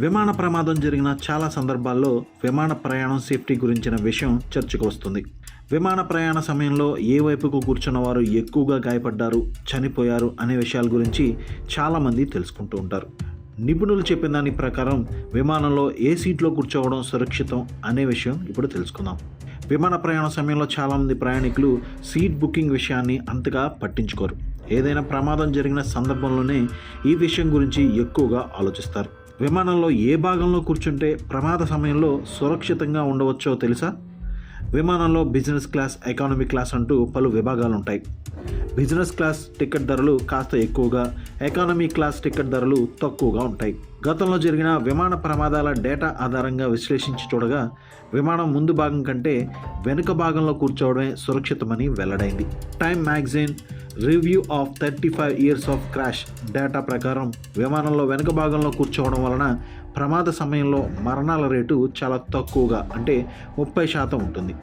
విమాన ప్రమాదం జరిగిన చాలా సందర్భాల్లో విమాన ప్రయాణం సేఫ్టీ గురించిన విషయం చర్చకు వస్తుంది. విమాన ప్రయాణ సమయంలో ఏ వైపుకు కూర్చున్న వారు ఎక్కువగా గాయపడ్డారు చనిపోయారు అనే విషయాల గురించి చాలామంది తెలుసుకుంటూ ఉంటారు. నిపుణులు చెప్పిన దాని ప్రకారం విమానంలో ఏ సీట్లో కూర్చోవడం సురక్షితం అనే విషయం ఇప్పుడు తెలుసుకుందాం. విమాన ప్రయాణ సమయంలో చాలామంది ప్రయాణికులు సీట్ బుకింగ్ విషయాన్ని అంతగా పట్టించుకోరు. ఏదైనా ప్రమాదం జరిగిన సందర్భంలోనే ఈ విషయం గురించి ఎక్కువగా ఆలోచిస్తారు. విమానంలో ఏ భాగంలో కూర్చుంటే ప్రమాద సమయంలో సురక్షితంగా ఉండవచ్చో తెలుసా? విమానంలో బిజినెస్ క్లాస్ ఎకానమీ క్లాస్ అంటూ పలు విభాగాలు ఉంటాయి బిజినెస్ క్లాస్ టికెట్ ధరలు కాస్త ఎక్కువగా ఎకానమీ క్లాస్ టికెట్ ధరలు తక్కువగా ఉంటాయి. గతంలో జరిగిన విమాన ప్రమాదాల డేటా ఆధారంగా విశ్లేషించి చూడగా విమానం ముందు భాగం కంటే వెనుక భాగంలో కూర్చోవడమే సురక్షితమని వెల్లడైంది. Time magazine review of thirty five years of crash data ప్రకారం విమానంలో వెనుక భాగంలో కూర్చోవడం వలన ప్రమాద సమయంలో మరణాల రేటు చాలా తక్కువగా అంటే ముప్పై శాతం ఉంటుంది.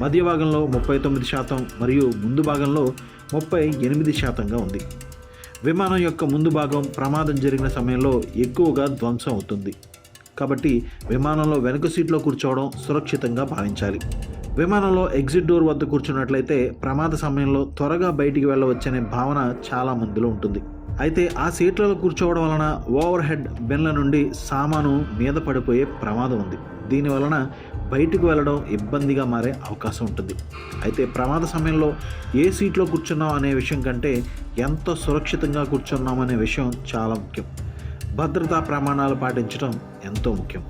మధ్య భాగంలో ముప్పై తొమ్మిది శాతం మరియు ముందు భాగంలో ముప్పై ఎనిమిది శాతంగా ఉంది. విమానం యొక్క ముందు భాగం ప్రమాదం జరిగిన సమయంలో ఎక్కువగా ధ్వంసం అవుతుంది. కాబట్టి విమానంలో వెనుక సీట్లో కూర్చోవడం సురక్షితంగా భావించాలి. విమానంలో ఎగ్జిట్ డోర్ వద్ద కూర్చున్నట్లయితే ప్రమాద సమయంలో త్వరగా బయటికి వెళ్ళవచ్చనే భావన చాలా మందిలో ఉంటుంది. అయితే ఆ సీట్లలో కూర్చోవడం వలన ఓవర్ హెడ్ బెన్ల నుండి సామాను మీద పడిపోయే ప్రమాదం ఉంది. దీని వలన బయటకు వెళ్ళడం ఇబ్బందిగా మారే అవకాశం ఉంటుంది. అయితే ప్రమాద సమయంలో ఏ సీట్లో కూర్చున్నాం అనే విషయం కంటే ఎంత సురక్షితంగా కూర్చున్నాం అనే విషయం చాలా ముఖ్యం. భద్రతా ప్రమాణాలు పాటించడం ఎంతో ముఖ్యం.